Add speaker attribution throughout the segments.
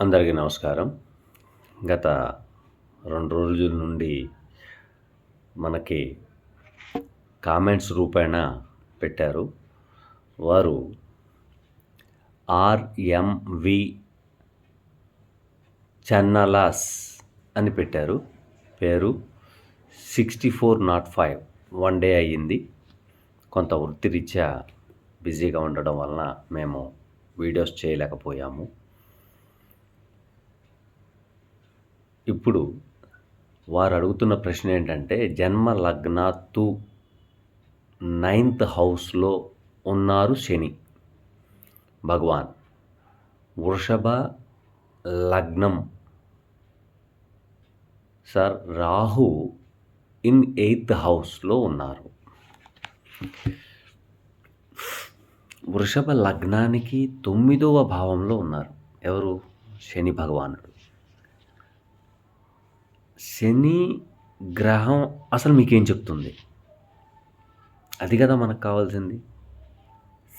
Speaker 1: అందరికీ నమస్కారం. గత రెండు రోజుల నుండి మనకి కామెంట్స్ రూపేణ పెట్టారు. వారు ఆర్ఎంవి చన్నలాస్ అని పెట్టారు. పేరు sixty four not five. One day అయ్యింది. కొంత వృత్తిరీత్యా బిజీగా ఉండడం వలన మేము వీడియోస్ చేయలేకపోయాము. ఇప్పుడు వారు అడుగుతున్న ప్రశ్న ఏంటంటే జన్మ లగ్నాత్తు నైన్త్ హౌస్లో ఉన్నారు శని. భగవాన్ వృషభ లగ్నం. సార్ రాహు ఇన్ ఎయిత్ హౌస్లో ఉన్నారు. వృషభ లగ్నానికి తొమ్మిదవ భావంలో ఉన్నారు. ఎవరు? శని భగవానుడు. శని గ్రహం అసలు మీకేం చెప్తుంది? అది కదా మనకు కావాల్సింది.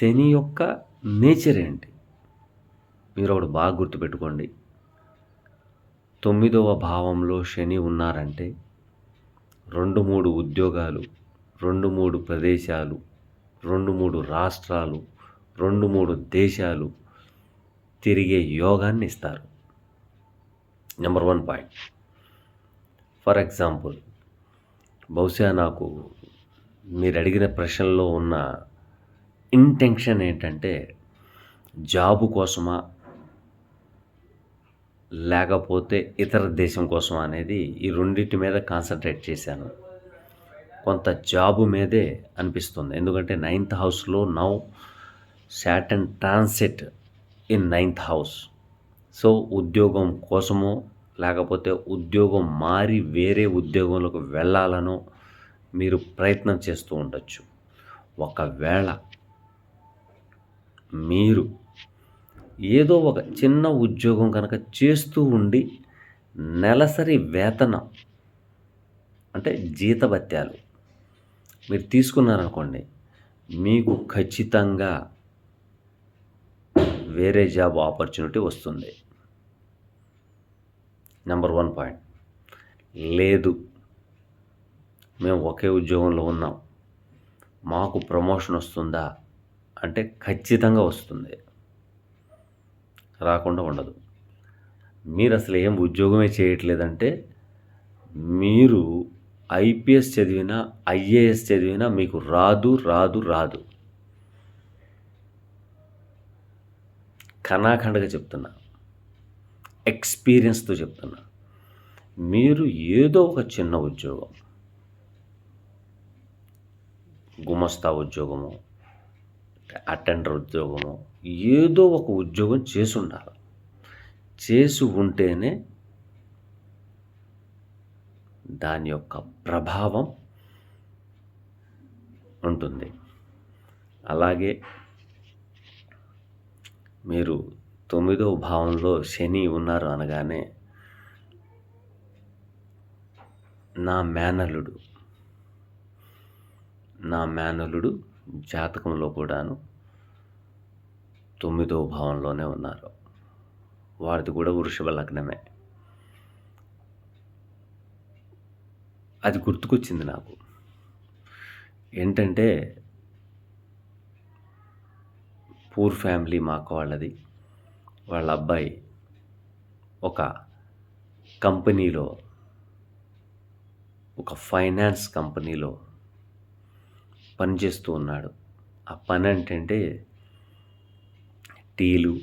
Speaker 1: శని యొక్క నేచర్ ఏంటి? మీరు ఒకటి బాగా గుర్తుపెట్టుకోండి. తొమ్మిదవ భావంలో శని ఉన్నారంటే రెండు మూడు ఉద్యోగాలు రెండు మూడు ప్రదేశాలు రెండు మూడు రాష్ట్రాలు రెండు మూడు దేశాలు తిరిగే యోగాన్ని ఇస్తారు. Number one point. For example బహుశా నాకు మీరు అడిగిన ప్రశ్నల్లో ఉన్న ఇంటెన్షన్ ఏంటంటే జాబు కోసమా లేకపోతే ఇతర దేశం కోసమా అనేది ఈ రెండింటి మీద కాన్సన్ట్రేట్ చేశాను. కొంత జాబు మీదే అనిపిస్తుంది. ఎందుకంటే నైన్త్ హౌస్లో now Saturn transit in ninth house. So ఉద్యోగం కోసమో లేకపోతే ఉద్యోగం మారి వేరే ఉద్యోగంలోకి వెళ్ళాలనో మీరు ప్రయత్నం చేస్తూ ఉండొచ్చు. ఒకవేళ మీరు ఏదో ఒక చిన్న ఉద్యోగం కనుక చేస్తూ ఉండి నెలసరి వేతనం అంటే జీతభత్యాలు మీరు తీసుకున్నారనుకోండి మీకు ఖచ్చితంగా వేరే జాబ్ ఆపర్చునిటీ వస్తుంది. Number one point. లేదు మేము ఒకే ఉద్యోగంలో ఉన్నాం. మాకు ప్రమోషన్ వస్తుందా? అంటే ఖచ్చితంగా వస్తుంది. రాకుండా ఉండదు. మీరు అసలు ఏం ఉద్యోగమే చేయట్లేదంటే మీరు ఐపీఎస్ చదివినా ఐఏఎస్ చదివినా మీకు రాదు రాదు రాదు. కణాఖండగా చెప్తున్నా. ఎక్స్పీరియన్స్తో చెప్తున్నా. మీరు ఏదో ఒక చిన్న ఉద్యోగం. గుమస్తా ఉద్యోగము అటెండర్ ఉద్యోగము ఏదో ఒక ఉద్యోగం చేసి ఉండాలి. చేసి ఉంటేనే దాని యొక్క ప్రభావం ఉంటుంది. అలాగే మీరు తొమ్మిదవ భావంలో శని ఉన్నారు అనగానే నా మేనలుడు నా మేనలుడు జాతకంలో కూడాను తొమ్మిదవ భావంలోనే ఉన్నారు. వారిది కూడా వృషభ లగ్నమే. అది గుర్తుకొచ్చింది నాకు. ఏంటంటే పూర్ ఫ్యామిలీ మా అక్క వాళ్ళది. వాళ్ళ అబ్బాయి ఒక కంపెనీలో ఒక ఫైనాన్స్ కంపెనీలో పనిచేస్తూ ఉన్నాడు. ఆ పని ఏంటంటే టీలు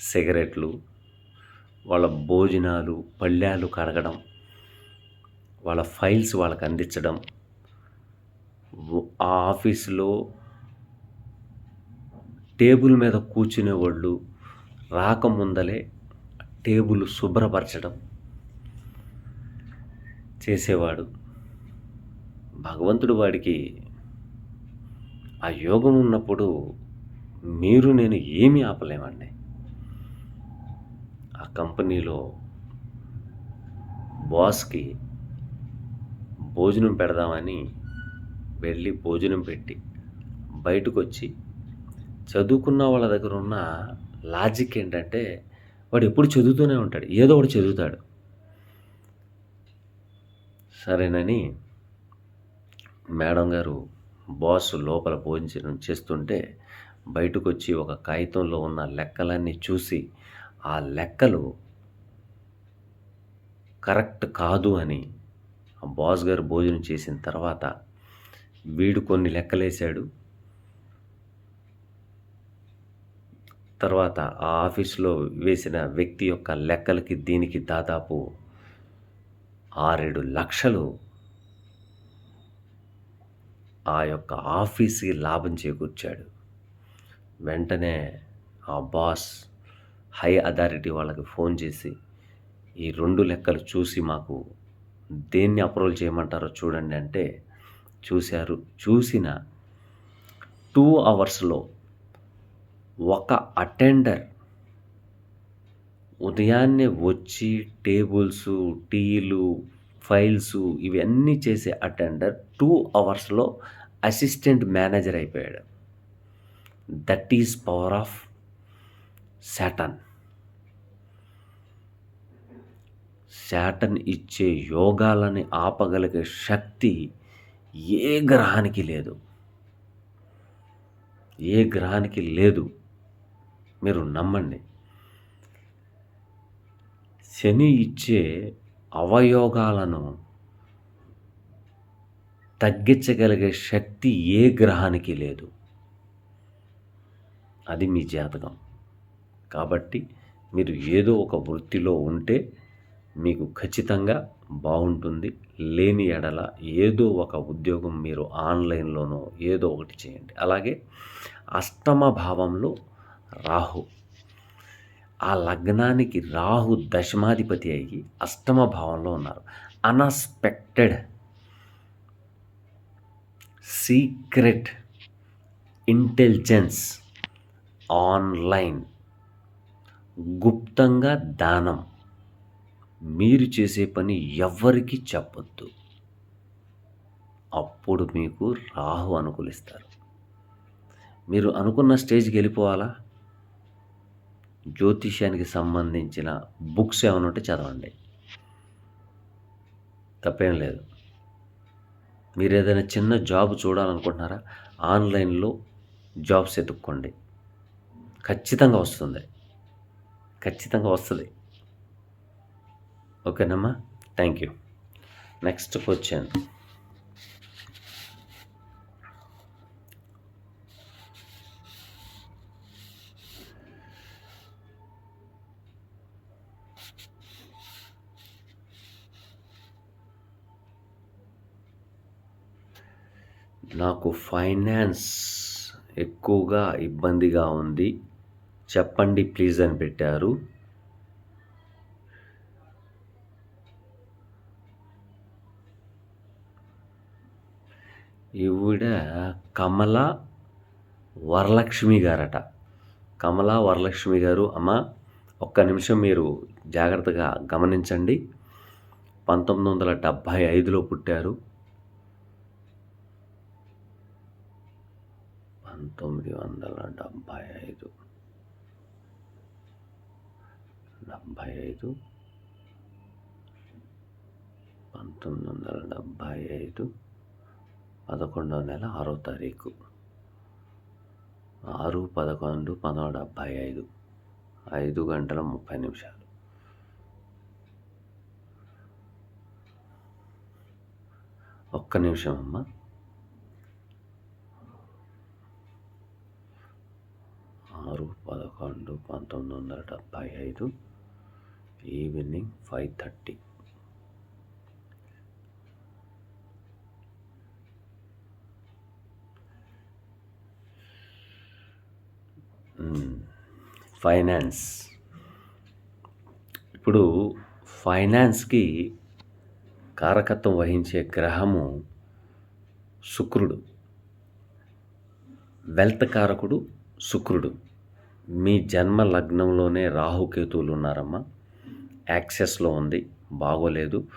Speaker 1: సిగరెట్లు వాళ్ళ భోజనాలు పళ్ళాలు కడగడం వాళ్ళ ఫైల్స్ వాళ్ళకి అందించడం ఆ ఆఫీసులో టేబుల్ మీద కూర్చునే వాళ్ళు రాకముందలే టేబుల్ శుభ్రపరచడం చేసేవాడు. భగవంతుడు వాడికి ఆ యోగం ఉన్నప్పుడు మీరు నేను ఏమీ ఆపలేమండి. ఆ కంపెనీలో బాస్కి భోజనం పెడదామని వెళ్ళి భోజనం పెట్టి బయటకు వచ్చి చదువుకున్న వాళ్ళ దగ్గర ఉన్న లాజిక్ ఏంటంటే వాడు ఎప్పుడు చదువుతూనే ఉంటాడు ఏదో ఒకటి చదువుతాడు. సరేనని మేడం గారు బాస్ లోపల భోజనం చేస్తుంటే బయటకు వచ్చి ఒక కాగితంలో ఉన్న లెక్కలన్నీ చూసి ఆ లెక్కలు కరెక్ట్ కాదు అని ఆ బాస్ గారు భోజనం చేసిన తర్వాత వీడు కొన్ని లెక్కలేశాడు. తర్వాత ఆ ఆఫీస్లో వేసిన వ్యక్తి యొక్క లెక్కలకి దీనికి దాదాపు ఆరేడు లక్షలు ఆ యొక్క ఆఫీస్కి లాభం చేకూర్చాడు. వెంటనే ఆ బాస్ హై అథారిటీ వాళ్ళకి ఫోన్ చేసి ఈ రెండు లెక్కలు చూసి మాకు దేన్ని అప్రూవల్ చేయమంటారో చూడండి అంటే చూశారు. చూసిన టూ అవర్స్లో ఒక అటెండర్ ఉదయాన్నే వచ్చి టేబుల్స్ టీలు ఫైల్స్ ఇవన్నీ చేసే అటెండర్ టూ అవర్స్లో అసిస్టెంట్ మేనేజర్ అయిపోయాడు. That is power of Saturn. Saturn ఇచ్చే యోగాలని ఆపగలిగే శక్తి ఏ గ్రహానికి లేదు. ఏ గ్రహానికి లేదు. మీరు నమ్మండి. శని ఇచ్చే అవయోగాలను తగ్గించగలిగే శక్తి ఏ గ్రహానికి లేదు. అది మీ జాతకం. కాబట్టి మీరు ఏదో ఒక వృత్తిలో ఉంటే మీకు ఖచ్చితంగా బాగుంటుంది. లేని ఎడల ఏదో ఒక ఉద్యోగం మీరు ఆన్లైన్లోనో ఏదో ఒకటి చేయండి. అలాగే అష్టమ భావంలో రాహు. ఆ లగ్నానికి రాహు దశమాధిపతి అయ్యి అష్టమ భావంలో ఉన్నారు. అన్ఎక్స్పెక్టెడ్ సీక్రెట్ ఇంటెలిజెన్స్ ఆన్లైన్ గుప్తంగా దానం. మీరు చేసే పని ఎవ్వరికీ చెప్పొద్దు. అప్పుడు మీకు రాహు అనుకూలిస్తారు. మీరు అనుకున్న స్టేజ్కి వెళ్ళిపోవాలా? జ్యోతిష్యానికి సంబంధించిన బుక్స్ ఏమైనా ఉంటే చదవండి. తప్పేం లేదు. మీరు ఏదైనా చిన్న జాబ్ చూడాలనుకుంటున్నారా? ఆన్లైన్లో జాబ్స్ ఎతుక్కోండి. ఖచ్చితంగా వస్తుంది. ఖచ్చితంగా వస్తుంది. ఓకేనమ్మా? Thank you. Next question. నాకు ఫైనాన్స్ ఎక్కువగా ఇబ్బందిగా ఉంది. చెప్పండి ప్లీజ్ అని పెట్టారు. ఈవిడ కమల వరలక్ష్మి గారట. కమల వరలక్ష్మి గారు అమ్మ ఒక్క నిమిషం మీరు జాగ్రత్తగా గమనించండి. పంతొమ్మిది వందల డెబ్భై ఐదులో పుట్టారు. పంతొమ్మిది వందల డెబ్భై ఐదు. డెబ్భై ఐదు. పంతొమ్మిది వందల డెబ్భై ఐదు. పదకొండవ నెల ఆరో తారీఖు. ఆరు పదకొండు పంతొమ్మిది డెబ్భై ఐదు. ఐదు గంటల ముప్పై నిమిషాలు. ఒక్క నిమిషం అమ్మ. ఆరు పదకొండు పంతొమ్మిది వందల డెబ్భై ఐదు ఈవినింగ్ ఫైవ్ థర్టీ. ఫైనాన్స్. ఇప్పుడు ఫైనాన్స్కి కారకత్వం వహించే గ్రహము శుక్రుడు. వెల్త్ కారకుడు శుక్రుడు. మీ జన్మ లగ్నంలోనే రాహుకేతువులు ఉన్నారమ్మా. యాక్సెస్లో ఉంది బాగోలేదు.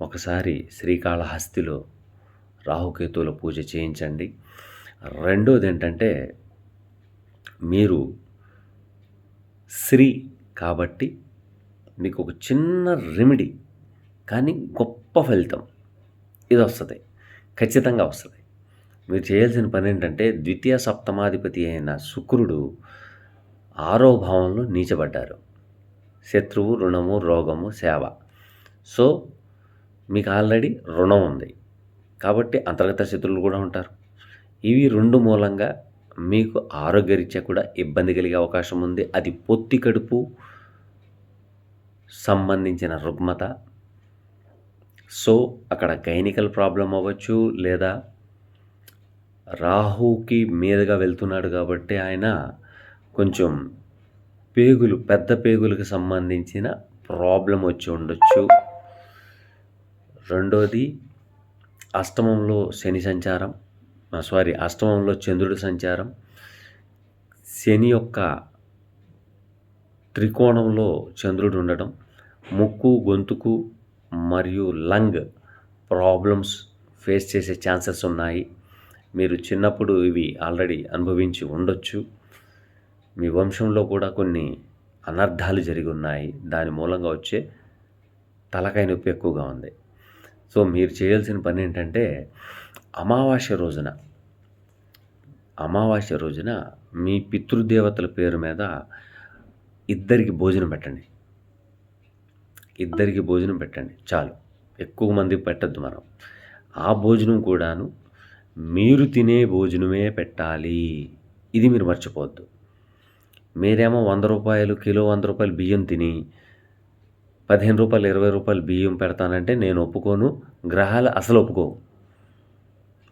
Speaker 1: ఒకసారి శ్రీకాళహస్తిలో రాహుకేతువుల పూజ చేయించండి. రెండోది ఏంటంటే మీరు శ్రీ కాబట్టి మీకు ఒక చిన్న రెమెడీ కానీ గొప్ప ఫలితం. ఇది వస్తుంది ఖచ్చితంగా వస్తుంది. మీరు చేయాల్సిన పని ఏంటంటే ద్వితీయ సప్తమాధిపతి అయిన శుక్రుడు ఆరో భావంలో నీచబడ్డారు. శత్రువు రుణము రోగము సేవ. సో మీకు ఆల్రెడీ రుణం ఉంది. కాబట్టి అంతర్గత శత్రువులు కూడా ఉంటారు. ఇవి రెండు మూలంగా మీకు ఆరోగ్యరీత్యా కూడా ఇబ్బంది కలిగే అవకాశం ఉంది. అది పొత్తి కడుపు సంబంధించిన రుగ్మత. సో అక్కడ గైనికల్ ప్రాబ్లం అవ్వచ్చు లేదా రాహుకి మీదుగా వెళ్తున్నాడు కాబట్టి ఆయన కొంచెం పేగులు పెద్ద పేగులకు సంబంధించిన ప్రాబ్లం వచ్చి ఉండొచ్చు. రెండోది అష్టమంలో శని సంచారం సారీ అష్టమంలో చంద్రుడి సంచారం. శని యొక్క త్రికోణంలో చంద్రుడు ఉండడం ముక్కు గొంతుకు మరియు లంగ్ ప్రాబ్లమ్స్ ఫేస్ చేసే ఛాన్సెస్ ఉన్నాయి. మీరు చిన్నప్పుడు ఇవి ఆల్రెడీ అనుభవించి ఉండొచ్చు. మీ వంశంలో కూడా కొన్ని అనర్థాలు జరిగి ఉన్నాయి. దాని మూలంగా వచ్చే తలకాయ నొప్పి ఎక్కువగా ఉంది. సో మీరు చేయాల్సిన పని ఏంటంటే అమావాస్య రోజున అమావాస్య రోజున మీ పితృదేవతల పేరు మీద ఇద్దరికి భోజనం పెట్టండి. ఇద్దరికి భోజనం పెట్టండి. చాలు. ఎక్కువ మంది పెట్టద్దు మనం. ఆ భోజనం కూడాను మీరు తినే భోజనమే పెట్టాలి. ఇది మీరు మర్చిపోవద్దు. మీరేమో వంద రూపాయలు కిలో వంద రూపాయలు బియ్యం తిని పదిహేను రూపాయలు ఇరవై రూపాయలు బియ్యం పెడతానంటే నేను ఒప్పుకోను. గ్రహాలు అసలు ఒప్పుకో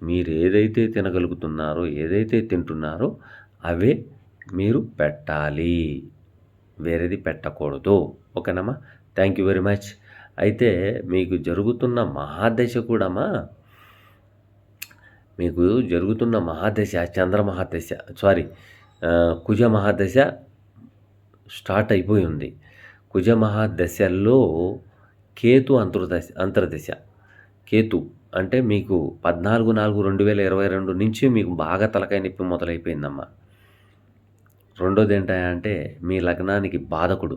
Speaker 1: మీరు ఏదైతే తినగలుగుతున్నారో ఏదైతే తింటున్నారో అవే మీరు పెట్టాలి. వేరేది పెట్టకూడదు. ఓకేనమ్మా? Thank you very much. అయితే మీకు జరుగుతున్న మహాదశ కూడామా? మీకు జరుగుతున్న మహాదశ చంద్ర మహాదశ సారీ కుజ మహాదశ స్టార్ట్ అయిపోయి ఉంది కుజ మహాదశల్లో కేతు అంతర్దశ అంతర్దశ. కేతు అంటే మీకు పద్నాలుగు నాలుగు రెండు వేల ఇరవై రెండు నుంచి మీకు బాగా తలకాయ నొప్పి మొదలైపోయిందమ్మా. రెండోది ఏంటంటే మీ లగ్నానికి బాధకుడు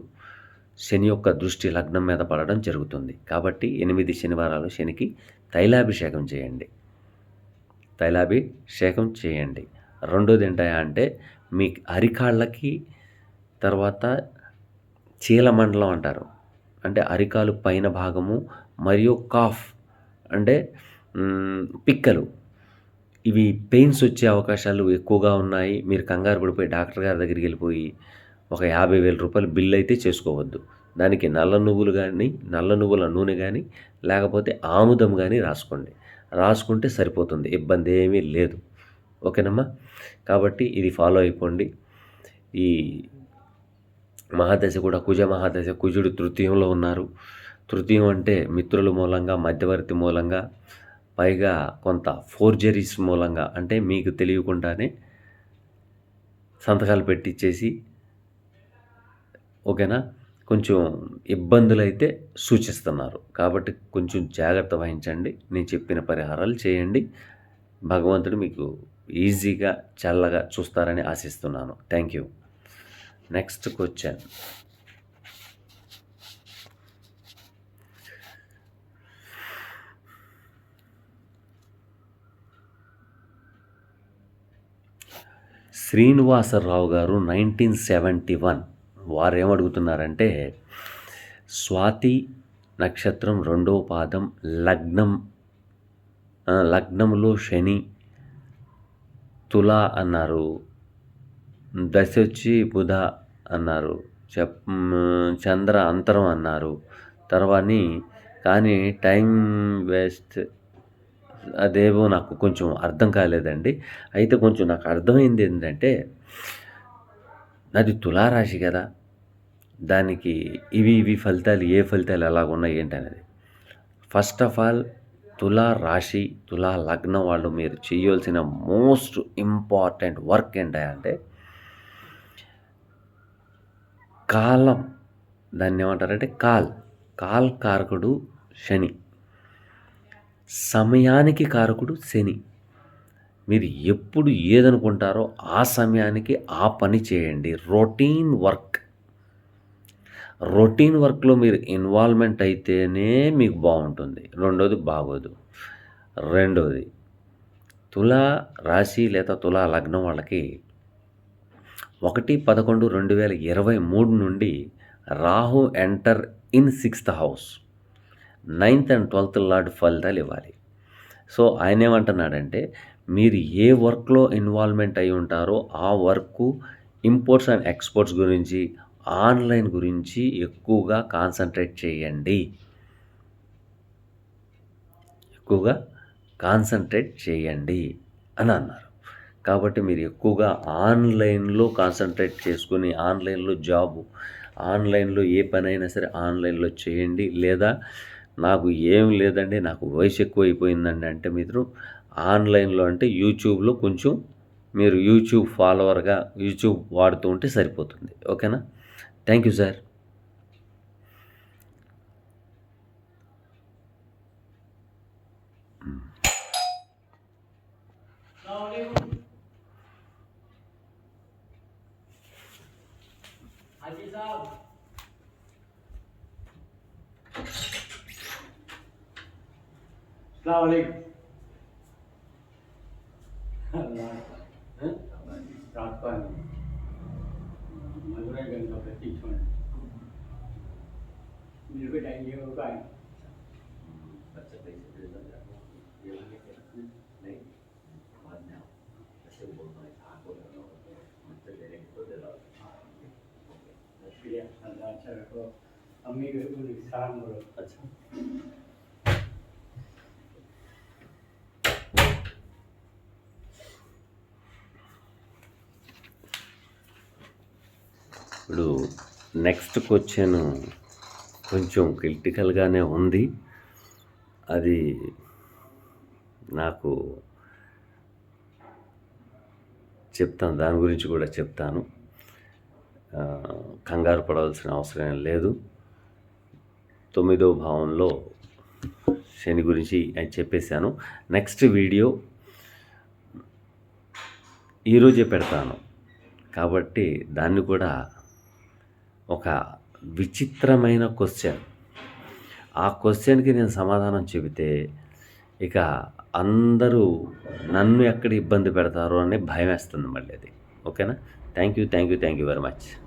Speaker 1: శని యొక్క దృష్టి లగ్నం మీద పడడం జరుగుతుంది. కాబట్టి ఎనిమిది శనివారాలు శనికి తైలాభిషేకం చేయండి. తైలాభిషేకం చేయండి. రెండోది ఏంటంటే అంటే మీ అరికాళ్ళకి తర్వాత చీలమండలం అంటారు. అంటే అరికాలు పైన భాగము మరియు కాఫ్ అంటే పిక్కలు. ఇవి పెయిన్స్ వచ్చే అవకాశాలు ఎక్కువగా ఉన్నాయి. మీరు కంగారు పడిపోయి డాక్టర్ గారి దగ్గరికి వెళ్ళిపోయి ఒక యాభై వేల రూపాయలు బిల్ అయితే చేసుకోవద్దు. దానికి నల్ల నువ్వులు కానీ నల్ల నువ్వుల నూనె కానీ లేకపోతే ఆముదం కానీ రాసుకోండి. రాసుకుంటే సరిపోతుంది. ఇబ్బంది ఏమీ లేదు. ఓకేనమ్మా? కాబట్టి ఇది ఫాలో అయిపోండి. ఈ మహాదశ కూడా కుజ మహాదశ కుజుడు తృతీయంలో ఉన్నారు. తృతీయం అంటే మిత్రుల మూలంగా మధ్యవర్తి మూలంగా పైగా కొంత ఫోర్జరీస్ మూలంగా అంటే మీకు తెలియకుండానే సంతకాలు పెట్టించేసి ఓకేనా? కొంచెం ఇబ్బందులు అయితే సూచిస్తున్నారు. కాబట్టి కొంచెం జాగ్రత్త వహించండి. నేను చెప్పిన పరిహారాలు చేయండి. భగవంతుడు మీకు ఈజీగా చల్లగా చూస్తారని ఆశిస్తున్నాను. Thank you. Next question. Srinivasarao గారు నైన్టీన్ సెవెంటీ వన్ వారు ఏమడుగుతున్నారంటే స్వాతి నక్షత్రం రెండవ పాదం లగ్నం లగ్నంలో శని తుల అన్నారు. దశ వచ్చి బుధ అన్నారు. చెప్ చంద్ర అంతరం అన్నారు. తర్వాత కానీ టైం వేస్ట్. అదేమో నాకు కొంచెం అర్థం కాలేదండి. అయితే కొంచెం నాకు అర్థమైంది ఏంటంటే అది తులారాశి కదా. దానికి ఇవి ఇవి ఫలితాలు ఏ ఫలితాలు ఎలాగ ఉన్నాయి ఏంటనేది. ఫస్ట్ ఆఫ్ ఆల్ తులా రాశి తులా లగ్నం వాళ్ళు మీరు చేయవలసిన మోస్ట్ ఇంపార్టెంట్ వర్క్ ఏంటంటే కాలం. దాన్ని ఏమంటారంటే కాల్. కాల్ కారకుడు శని. సమయానికి కారకుడు శని. మీరు ఎప్పుడు ఏదనుకుంటారో ఆ సమయానికి ఆ పని చేయండి. Routine work. రొటీన్ వర్క్లో మీరు ఇన్వాల్వ్మెంట్ అయితేనే మీకు బాగుంటుంది. రెండోది బాగోదు. రెండోది తులా రాశి లేదా తులా లగ్నం వాళ్ళకి ఒకటి పదకొండు రెండు వేల ఇరవై మూడు నుండి Rahu enter in sixth house. Ninth and twelfth lord ఫలితాలు ఇవ్వాలి. సో ఆయన ఏమంటున్నాడంటే మీరు ఏ వర్క్లో ఇన్వాల్వ్మెంట్ అయి ఉంటారో ఆ వర్క్ ఇంపోర్ట్స్ అండ్ ఎక్స్పోర్ట్స్ గురించి ఆన్లైన్ గురించి ఎక్కువగా కాన్సన్ట్రేట్ చేయండి. ఎక్కువగా కాన్సన్ట్రేట్ చేయండి అని అన్నారు. కాబట్టి మీరు ఎక్కువగా ఆన్లైన్లో కాన్సన్ట్రేట్ చేసుకుని ఆన్లైన్లో జాబు ఆన్లైన్లో ఏ పనైనా సరే ఆన్లైన్లో చేయండి. లేదా నాకు ఏం లేదండి నాకు వయసు ఎక్కువ అయిపోయిందండి అంటే మీరు ఆన్లైన్లో అంటే యూట్యూబ్లో కొంచెం మీరు యూట్యూబ్ ఫాలోవర్గా యూట్యూబ్ వాడుతూ ఉంటే సరిపోతుంది. ఓకేనా?
Speaker 2: Thank you sir Assalamualaikum. को टाइम ये होगा अच्छा रखो अम्मी को सलाम करो
Speaker 1: अच्छा ఇప్పుడు నెక్స్ట్ క్వశ్చన్ కొంచెం క్రిటికల్గానే ఉంది. అది నాకు చెప్తాను దాని గురించి కూడా చెప్తాను. కంగారు పడవలసిన అవసరం లేదు. తొమ్మిదో భావంలో శని గురించి అని చెప్పేశాను. నెక్స్ట్ వీడియో ఈరోజే పెడతాను. కాబట్టి దాన్ని కూడా ఒక విచిత్రమైన క్వశ్చన్. ఆ క్వశ్చన్కి నేను సమాధానం చెబితే ఇక అందరూ నన్ను ఎక్కడ ఇబ్బంది పెడతారో అనే భయం వేస్తుంది మళ్ళీ అది. ఓకేనా? Thank you thank you thank you very much.